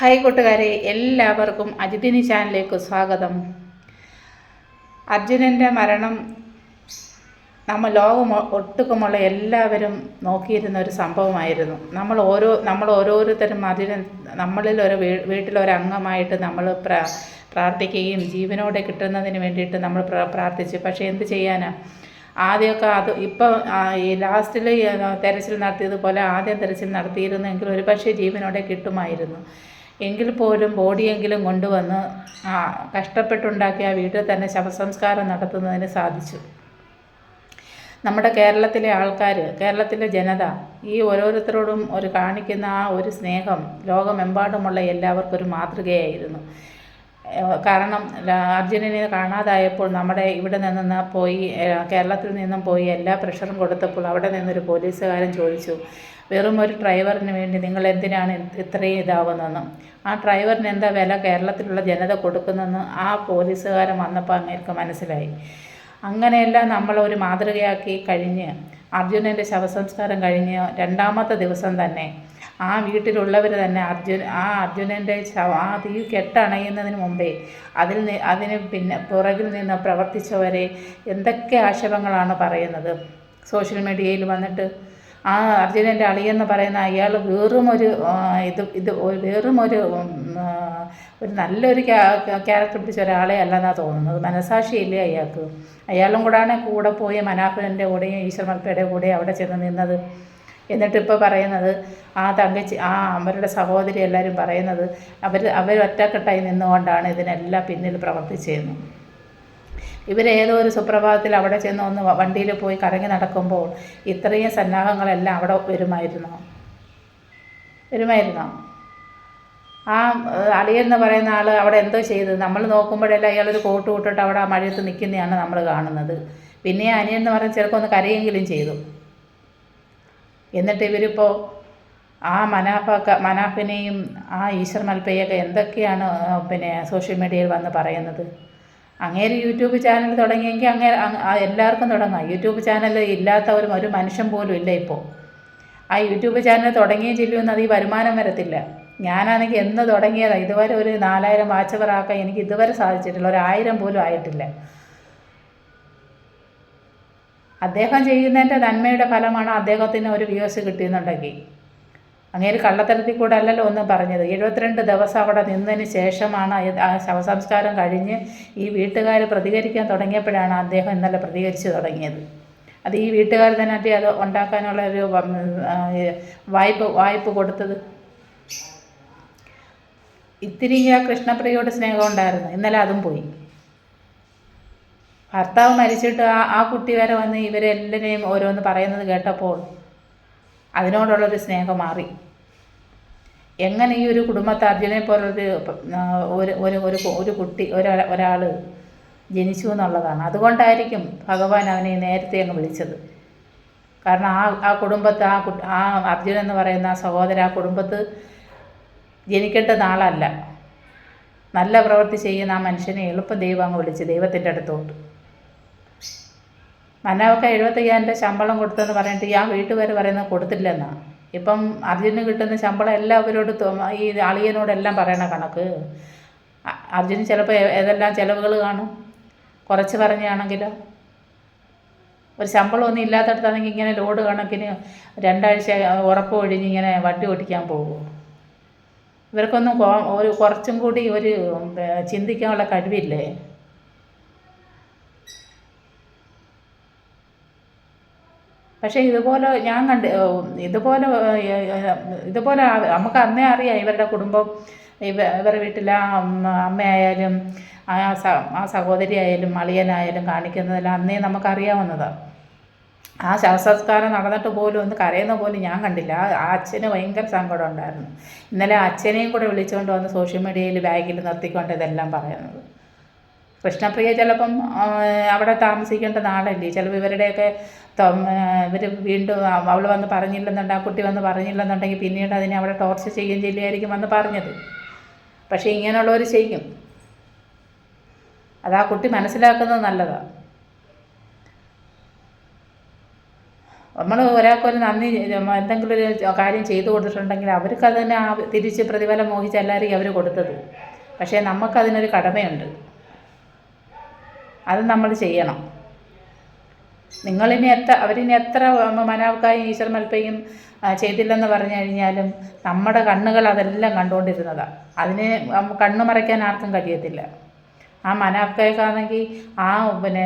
Hi കൂട്ടുകാരെ എല്ലാവർക്കും അജിതിനി ചാനലിലേക്ക് സ്വാഗതം. അർജുനന്റെ മരണം നമ്മൾ ലോകം ഒട്ടുക്കുമുള്ള എല്ലാവരും നോക്കിയിരുന്ന ഒരു സംഭവമായിരുന്നു. നമ്മൾ ഓരോ നമ്മൾ ഓരോരുത്തരും അതിന് നമ്മളിൽ ഒരു വീട്ടിലൊരംഗമായിട്ട് നമ്മൾ പ്ര പ്രാർത്ഥിക്കുകയും ജീവനോടെ കിട്ടുന്നതിന് വേണ്ടിയിട്ട് നമ്മൾ പ്ര- പ്രാർത്ഥിച്ചു. പക്ഷേ എന്ത് ചെയ്യാനാ? ആദ്യമൊക്കെ അത് ഇപ്പം ഈ ലാസ്റ്റിൽ തെരച്ചിൽ നടത്തിയതുപോലെ ആദ്യം തെരച്ചിൽ നടത്തിയിരുന്നെങ്കിൽ ഒരു പക്ഷേ ജീവനോടെ കിട്ടുമായിരുന്നു. എങ്കിൽ പോലും ബോഡിയെങ്കിലും കൊണ്ടുവന്ന് ആ കഷ്ടപ്പെട്ടുണ്ടാക്കിയ ആ വീട്ടിൽ തന്നെ ശവസംസ്കാരം നടത്തുന്നതിന് സാധിച്ചു. നമ്മുടെ കേരളത്തിലെ ആൾക്കാർ കേരളത്തിലെ ജനത ഈ ഓരോരുത്തരോടും ഒരു കാണിക്കുന്ന ആ ഒരു സ്നേഹം ലോകമെമ്പാടുമുള്ള എല്ലാവർക്കും ഒരു മാതൃകയായിരുന്നു. കാരണം അർജുനനെ കാണാതായപ്പോൾ നമ്മുടെ ഇവിടെ നിന്ന് പോയി കേരളത്തിൽ നിന്നും പോയി എല്ലാ പ്രഷറും കൊടുത്തപ്പോൾ അവിടെ നിന്നൊരു പോലീസുകാരൻ ചോദിച്ചു വെറും ഒരു ഡ്രൈവറിന് വേണ്ടി നിങ്ങൾ എന്തിനാണ് ഇത്രയും ഇതാവുന്നതെന്ന്? ആ ഡ്രൈവറിന് എന്താ വില കേരളത്തിലുള്ള ജനത കൊടുക്കുന്നതെന്ന് ആ പോലീസുകാരൻ വന്നപ്പോൾ അങ്ങേർക്ക് മനസ്സിലായി. അങ്ങനെയെല്ലാം നമ്മൾ ഒരു മാതൃകയാക്കി കഴിഞ്ഞ് അർജുനന്റെ ശവസംസ്കാരം കഴിഞ്ഞ് രണ്ടാമത്തെ ദിവസം തന്നെ ആ വീട്ടിലുള്ളവർ തന്നെ അർജുൻ ആ അർജുനന്റെ ശവ ആ തീ കെട്ടണയുന്നതിന് മുമ്പേ അതിൽ നി അതിന് പിന്നെ പുറകിൽ നിന്ന് പ്രവർത്തിച്ചവരെ എന്തൊക്കെ ആക്ഷേപങ്ങളാണ് പറയുന്നത്? സോഷ്യൽ മീഡിയയിൽ വന്നിട്ട് ആ അർജുനന്റെ അളിയെന്ന് പറയുന്ന അയാൾ വെറും ഒരു ഇത് ഇത് വെറും ഒരു ഒരു നല്ലൊരു ക്യാരക്ടർ പിടിച്ച ഒരാളെ അല്ലെന്നാണ് തോന്നുന്നത്. മനസാക്ഷിയില്ലേ അയാൾക്ക്? അയാളും കൂടാണ് കൂടെ പോയി മനാഫിന്റെ കൂടെയും ഈശ്വരമൽപ്പയുടെ കൂടെയും അവിടെ ചെന്ന് നിന്നത്. എന്നിട്ട് ഇപ്പോൾ പറയുന്നത് ആ തങ്കച്ചി ആ അവരുടെ സഹോദരി എല്ലാവരും പറയുന്നത് അവർ അവർ ഒറ്റക്കെട്ടായി നിന്നുകൊണ്ടാണ് ഇതിനെല്ലാം പിന്നിൽ പ്രവർത്തിച്ചതെന്ന്. ഇവരേതോ ഒരു സുപ്രഭാതത്തിൽ അവിടെ ചെന്ന് ഒന്ന് വണ്ടിയിൽ പോയി കറങ്ങി നടക്കുമ്പോൾ ഇത്രയും സന്നാഹങ്ങളെല്ലാം അവിടെ വരുമായിരുന്നോ? വരുമായിരുന്നോ? ആ അളിയൻ എന്ന് പറയുന്ന ആൾ അവിടെ എന്തോ ചെയ്ത്? നമ്മൾ നോക്കുമ്പോഴെല്ലാം അയാളൊരു കോട്ട് വിട്ടിട്ട് അവിടെ ആ മഴയത്ത് നിൽക്കുന്നതാണ് നമ്മൾ കാണുന്നത്. പിന്നെ അനിയൻ എന്ന് പറഞ്ഞ ചിലപ്പോൾ ഒന്ന് കരയെങ്കിലും ചെയ്തു. എന്നിട്ട് ഇവരിപ്പോൾ ആ മനാഫ മനാഫിനെയും ആ ഈശ്വർ മൽപ്പയൊക്കെ എന്തൊക്കെയാണ് പിന്നെ സോഷ്യൽ മീഡിയയിൽ വന്ന് പറയുന്നത്? അങ്ങേര് യൂട്യൂബ് ചാനൽ തുടങ്ങിയെങ്കിൽ അങ്ങേ എല്ലാവർക്കും തുടങ്ങാം. യൂട്യൂബ് ചാനൽ ഇല്ലാത്തവരും ഒരു മനുഷ്യൻ പോലും ഇല്ല ഇപ്പോൾ ആ യൂട്യൂബ് ചാനൽ തുടങ്ങിയ ചെല്ലുമെന്ന് അത് ഈ വരുമാനം വരത്തില്ല. ഞാനാണെങ്കിൽ എന്ന് തുടങ്ങിയതാണ് ഇതുവരെ ഒരു നാലായിരം വാച്ചവർ ആക്കാൻ എനിക്ക് ഇതുവരെ സാധിച്ചിട്ടില്ല. ഒരു ആയിരം പോലും ആയിട്ടില്ല. അദ്ദേഹം ചെയ്യുന്നതിന്റെ നന്മയുടെ ഫലമാണ് അദ്ദേഹത്തിന് ഒരു വ്യൂസ് കിട്ടിയെന്നുണ്ടെങ്കിൽ. അങ്ങേര് കള്ളത്തരത്തിൽ കൂടെ അല്ലല്ലോ ഒന്നും പറഞ്ഞത്. എഴുപത്തിരണ്ട് ദിവസം അവിടെ നിന്നതിന് ശേഷമാണ് ആ ശവസംസ്കാരം കഴിഞ്ഞ് ഈ വീട്ടുകാർ പ്രതികരിക്കാൻ തുടങ്ങിയപ്പോഴാണ് അദ്ദേഹം ഇന്നലെ പ്രതികരിച്ച് തുടങ്ങിയത്. അത് ഈ വീട്ടുകാർ തന്നെ അത് ഉണ്ടാക്കാനുള്ള ഒരു വായ്പ വായ്പ കൊടുത്തത്. ഇത്തിരി ആ കൃഷ്ണപ്രിയയോട് സ്നേഹം ഉണ്ടായിരുന്നു. ഇന്നലെ അതും പോയി. ഭർത്താവ് മരിച്ചിട്ട് ആ ആ കുട്ടി വരെ വന്ന് ഇവരെല്ലാവരെയും ഓരോന്ന് പറയുന്നത് കേട്ടപ്പോൾ അതിനോടുള്ളൊരു സ്നേഹം മാറി. എങ്ങനെ ഈ ഒരു കുടുംബത്തെ അർജുനെ പോലൊരു ഒരു ഒരു ഒരു ഒരു കുട്ടി ഒരാൾ ജനിച്ചു എന്നുള്ളതാണ്. അതുകൊണ്ടായിരിക്കും ഭഗവാൻ അവനെ നേരത്തെ അങ്ങ് വിളിച്ചത്. കാരണം ആ ആ കുടുംബത്ത് ആ ആ അർജുനൻ എന്ന് പറയുന്ന ആ സഹോദര ആ കുടുംബത്ത് ജനിക്കേണ്ട നാളല്ല. നല്ല പ്രവൃത്തി ചെയ്യുന്ന ആ മനുഷ്യനെ എളുപ്പം ദൈവം അങ്ങ് വിളിച്ച് ദൈവത്തിന്റെ അടുത്തോട്ട്. മനാവൊക്കെ എഴുപത്തയ്യായിരം ശമ്പളം കൊടുത്തെന്ന് പറഞ്ഞിട്ട് ആ വീട്ടുകാർ പറയുന്നത് കൊടുത്തില്ലെന്നാ? ഇപ്പം അർജുന് കിട്ടുന്ന ശമ്പളം എല്ലാവരോട് ഈ അളിയനോടെല്ലാം പറയണ കണക്ക്. അർജുന് ചിലപ്പോൾ ഏതെല്ലാം ചിലവുകൾ കാണും? കുറച്ച് പറഞ്ഞാണെങ്കിലോ? ഒരു ശമ്പളമൊന്നും ഇല്ലാത്തടത്താണെങ്കിൽ ഇങ്ങനെ ലോഡ് കണക്കിന് രണ്ടാഴ്ച ഉറപ്പ് ഒഴിഞ്ഞ് ഇങ്ങനെ വണ്ടി ഓടിക്കാൻ പോകുമോ ഇവർക്കൊന്നും ഒരു കുറച്ചും കൂടി ഒരു ചിന്തിക്കാനുള്ള കഴിവില്ലേ? പക്ഷേ ഇതുപോലെ ഞാൻ കണ്ട് ഇതുപോലെ ഇതുപോലെ നമുക്ക് അന്നേ അറിയാം ഇവരുടെ കുടുംബം ഇവ ഇവരുടെ വീട്ടിലെ അമ്മയായാലും ആ ആ സഹോദരി ആയാലും അളിയനായാലും കാണിക്കുന്നതെല്ലാം അന്നേ നമുക്കറിയാവുന്നതാണ് ആ ശവസംസ്കാരം നടന്നിട്ട് പോലും ഒന്ന് കരയുന്ന പോലും ഞാൻ കണ്ടില്ല. ആ അച്ഛന് ഭയങ്കര സങ്കടം ഉണ്ടായിരുന്നു. ഇന്നലെ അച്ഛനെയും കൂടെ വിളിച്ചുകൊണ്ട് വന്ന് സോഷ്യൽ മീഡിയയിൽ ബാഗിൽ നിർത്തിക്കൊണ്ട് ഇതെല്ലാം പറയുന്നത്. കൃഷ്ണപ്രിയ ചിലപ്പം അവിടെ താമസിക്കേണ്ട നാളല്ലേ ചിലപ്പോൾ ഇവരുടെയൊക്കെ ഇവർ വീണ്ടും അവൾ വന്ന് പറഞ്ഞില്ലെന്നുണ്ട് ആ കുട്ടി വന്ന് പറഞ്ഞില്ലെന്നുണ്ടെങ്കിൽ പിന്നീട് അതിനെ അവിടെ ടോർച്ചർ ചെയ്യുകയും ചെയ്യുകയായിരിക്കും വന്ന് പറഞ്ഞത്. പക്ഷേ ഇങ്ങനെയുള്ളവർ ചെയ്യും. അത് ആ കുട്ടി മനസ്സിലാക്കുന്നത് നല്ലതാണ് നമ്മൾ ഒരാൾക്കൊരു നന്ദി എന്തെങ്കിലും ഒരു കാര്യം ചെയ്തു കൊടുത്തിട്ടുണ്ടെങ്കിൽ അവർക്ക് അതിനെ തിരിച്ച് പ്രതിഫലം മോഹിച്ചല്ലായിരിക്കും അവർ കൊടുത്തത്. പക്ഷേ നമുക്കതിനൊരു കടമയുണ്ട്. അത് നമ്മൾ ചെയ്യണം. നിങ്ങളിനി എത്ര അവരിനി എത്ര മനാവക്കായും ഈശ്വർ മൽപ്പയും ചെയ്തില്ലെന്ന് പറഞ്ഞു കഴിഞ്ഞാലും നമ്മുടെ കണ്ണുകൾ അതെല്ലാം കണ്ടുകൊണ്ടിരുന്നതാണ് അതിന് കണ്ണു മറയ്ക്കാൻ ആർക്കും കഴിയത്തില്ല. ആ മനാഫ്കയ്ക്കാണെങ്കിൽ ആ പിന്നെ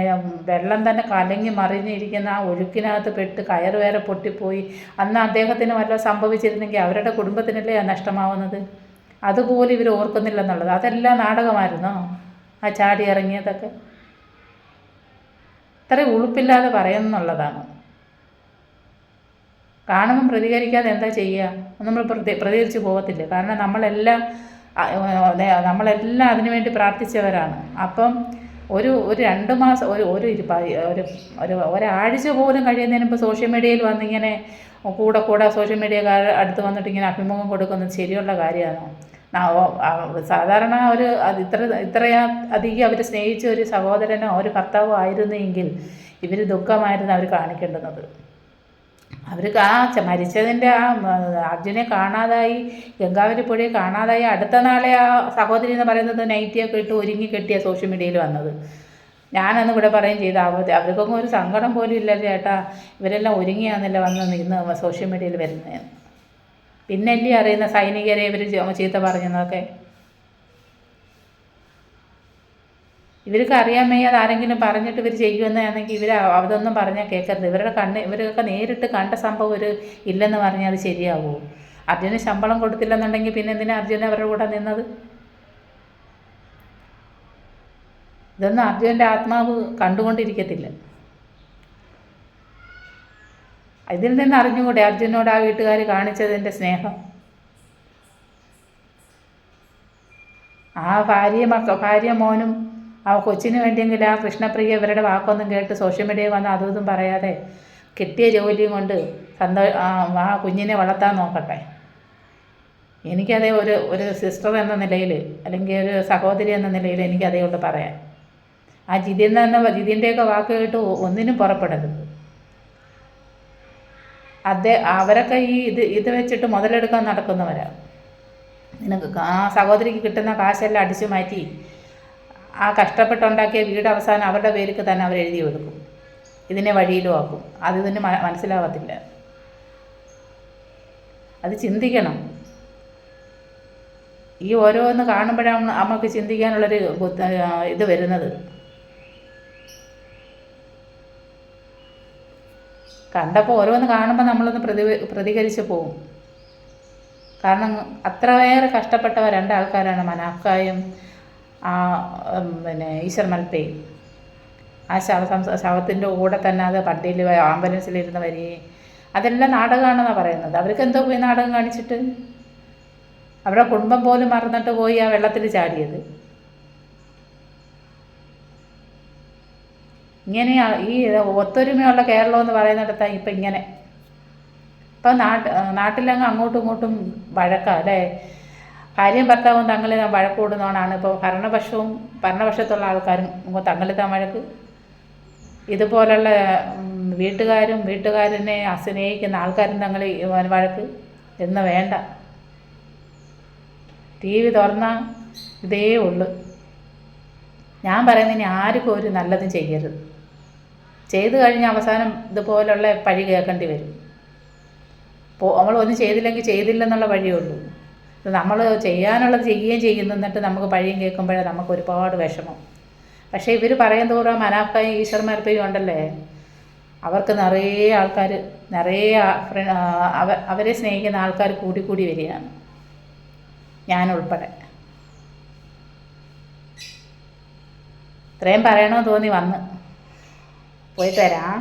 വെള്ളം തന്നെ കലങ്ങി മറിഞ്ഞിരിക്കുന്ന ആ ഒഴുക്കിനകത്ത് പെട്ട് കയറ് വേറെ പൊട്ടിപ്പോയി. അന്ന് അദ്ദേഹത്തിന് വല്ല സംഭവിച്ചിരുന്നെങ്കിൽ അവരുടെ കുടുംബത്തിനല്ലേ നഷ്ടമാവുന്നത്? അതുപോലും ഇവർ ഓർക്കുന്നില്ലെന്നുള്ളത്. അതെല്ലാം നാടകമായിരുന്നോ? ആ ചാടി ഇറങ്ങിയതൊക്കെ? ഇത്ര ഉളുപ്പില്ലാതെ പറയുന്നുള്ളതാണ്. കാണുമ്പം പ്രതികരിക്കാതെ എന്താ ചെയ്യുക നമ്മൾ പ്രതി പ്രതികരിച്ച് പോകത്തില്ല കാരണം നമ്മളെല്ലാം നമ്മളെല്ലാം അതിനു വേണ്ടി പ്രാർത്ഥിച്ചവരാണ്. അപ്പം ഒരു ഒരു രണ്ട് മാസം ഒരു ഒരു ഒരു ഒരു ഒരാഴ്ച പോലും കഴിയുന്നതിന് മുമ്പ് സോഷ്യൽ മീഡിയയിൽ വന്നിങ്ങനെ കൂടെ കൂടെ സോഷ്യൽ മീഡിയക്കാർ അടുത്ത് വന്നിട്ട് ഇങ്ങനെ അഭിമുഖം കൊടുക്കുന്നത് ശരിയുള്ള കാര്യമാണോ? സാധാരണ ഒരു ഇത്ര ഇത്രയാ അധികം അവർ സ്നേഹിച്ച ഒരു സഹോദരനോ ഒരു ഭർത്താവോ ആയിരുന്നെങ്കിൽ ഇവർ ദുഃഖമായിരുന്നു അവർ കാണിക്കേണ്ടുന്നത്. അവർക്ക് ആ മരിച്ചതിന്റെ ആ അർജുനെ കാണാതായി ഗംഗാവരി പുഴയെ കാണാതായി അടുത്ത നാളെ ആ സഹോദരി എന്ന് പറയുന്നത് നൈറ്റിയൊക്കെ ഇട്ട് ഒരുങ്ങി കെട്ടിയ സോഷ്യൽ മീഡിയയിൽ വന്നത്. ഞാനന്ന് ഇവിടെ പറയും ചെയ്ത അവർക്കൊന്നും ഒരു സങ്കടം പോലും ഇല്ല ചേട്ടാ ഇവരെല്ലാം ഒരുങ്ങിയാന്നല്ലേ വന്ന് നിന്ന് സോഷ്യൽ മീഡിയയിൽ വരുന്നത് പിന്നല്ലേ അറിയുന്ന സൈനികരെ ഇവർ ചീത്ത പറഞ്ഞതൊക്കെ. ഇവർക്ക് അറിയാൻ വയ്യാതെ ആരെങ്കിലും പറഞ്ഞിട്ട് ഇവർ ചെയ്യുമെന്നാണെങ്കിൽ ഇവർ അതൊന്നും പറഞ്ഞാൽ കേൾക്കരുത് ഇവരുടെ കണ്ണ് ഇവരൊക്കെ നേരിട്ട് കണ്ട സംഭവം ഒരു ഇല്ലെന്ന് പറഞ്ഞാൽ അത് ശരിയാവുമോ അർജുന് ശമ്പളം കൊടുത്തില്ലെന്നുണ്ടെങ്കിൽ പിന്നെ എന്തിനാ അർജുന അവരുടെ കൂടെ നിന്നത്? ഇതൊന്നും അർജുനന്റെ ആത്മാവ് കണ്ടുകൊണ്ടിരിക്കത്തില്ല. ഇതിൽ നിന്ന് അറിഞ്ഞുകൂടെ അർജുനോട് ആ വീട്ടുകാർ കാണിച്ചതിന്റെ സ്നേഹം. ആ ഭാര്യ മക്ക ഭാര്യ മോനും ആ കൊച്ചിന് വേണ്ടിയെങ്കിൽ ആ കൃഷ്ണപ്രിയ ഇവരുടെ വാക്കൊന്നും കേട്ട് സോഷ്യൽ മീഡിയയിൽ വന്ന് അതും ഇതും പറയാതെ കിട്ടിയ ജോലിയും കൊണ്ട് സന്തോ ആ കുഞ്ഞിനെ വളർത്താൻ നോക്കട്ടെ. എനിക്കതേ ഒരു ഒരു സിസ്റ്റർ എന്ന നിലയിൽ അല്ലെങ്കിൽ ഒരു സഹോദരി എന്ന നിലയിൽ എനിക്കതേ ഉള്ളൂ പറയാൻ. ആ ജിതിയിൽ എന്ന ജിതിന്റെയൊക്കെ വാക്ക് കേട്ട് ഒന്നിനും പുറപ്പെടരുത്. അതേ അവരൊക്കെ ഈ ഇത് ഇത് വെച്ചിട്ട് മുതലെടുക്കാൻ നടക്കുന്നവരാണ് നിനക്ക് ആ സഹോദരിക്ക് കിട്ടുന്ന കാശെല്ലാം അടിച്ചു മാറ്റി ആ കഷ്ടപ്പെട്ടുണ്ടാക്കിയ വീട് അവസാനം അവരുടെ പേർക്ക് തന്നെ അവർ എഴുതി കൊടുക്കും. ഇതിനെ വഴിയിലും ആക്കും. അത് ഇതിന് മനസ്സിലാവത്തില്ല. അത് ചിന്തിക്കണം. ഈ ഓരോന്ന് കാണുമ്പോഴാണ് നമുക്ക് ചിന്തിക്കാനുള്ളൊരു ഇത് വരുന്നത്. കണ്ടപ്പോൾ ഓരോന്ന് കാണുമ്പോൾ നമ്മളൊന്ന് പ്രതി പ്രതികരിച്ച് പോകും കാരണം അത്രയേറെ കഷ്ടപ്പെട്ടവ രണ്ടാൾക്കാരാണ് മനാക്കായും ആ പിന്നെ ഈശ്വർ മൽപ്പയും ആ ശവ സംസ ശവത്തിന്റെ കൂടെ തന്നെ അത് പട്ടിയിൽ ആംബുലൻസിലിരുന്ന് വരികയും അതെല്ലാം നാടകമാണെന്നാണ് പറയുന്നത്. അവർക്ക് എന്തോ പോയി നാടകം കാണിച്ചിട്ട്? അവരുടെ കുടുംബം പോലും മറന്നിട്ട് പോയി ആ വെള്ളത്തിൽ ചാടിയത്. ഇങ്ങനെ ഈ ഒത്തൊരുമയുള്ള കേരളം എന്ന് പറയുന്നിടത്താണ് ഇപ്പം ഇങ്ങനെ. ഇപ്പം നാട്ട് നാട്ടിലങ്ങ് അങ്ങോട്ടും ഇങ്ങോട്ടും വഴക്കാ അല്ലേ? ഭാര്യയും ഭർത്താവും ഞാൻ വഴക്ക് കൂടുന്നതുകൊണ്ടാണ് ഇപ്പോൾ ഭരണപക്ഷവും ഭരണപക്ഷത്തുള്ള ആൾക്കാരും തങ്ങളിത്താൻ വഴക്ക്. ഇതുപോലുള്ള വീട്ടുകാരും വീട്ടുകാരനെ സ്നേഹിക്കുന്ന ആൾക്കാരും തങ്ങൾ വഴക്ക് എന്ന് വേണ്ട. ടി വി തുറന്നാൽ ഇതേ ഉള്ളു. ഞാൻ പറയുന്നത് ഇനി ആർക്കും ഒരു നല്ലതും ചെയ്യരുത്. ചെയ്തു കഴിഞ്ഞ അവസാനം ഇതുപോലുള്ള പഴി കേൾക്കേണ്ടി വരും. നമ്മൾ ഒന്നും ചെയ്തില്ലെങ്കിൽ ചെയ്തില്ലെന്നുള്ള വഴിയേ ഉള്ളൂ. നമ്മൾ ചെയ്യാനുള്ളത് ചെയ്യുകയും ചെയ്യുന്നു എന്നിട്ട് നമുക്ക് പഴിയും കേൾക്കുമ്പോഴേ നമുക്ക് ഒരുപാട് വിഷമം. പക്ഷേ ഇവർ പറയും തോറും മനാഫായും ഈശ്വരന്മാർപ്പയും ഉണ്ടല്ലേ? അവർക്ക് നിറയെ ആൾക്കാർ നിറയെ അവരെ സ്നേഹിക്കുന്ന ആൾക്കാർ കൂടി കൂടി വരികയാണ്. ഞാനുൾപ്പെടെ ഇത്രയും പറയണമെന്ന് തോന്നി വന്ന്. പോയിട്ട് വരാം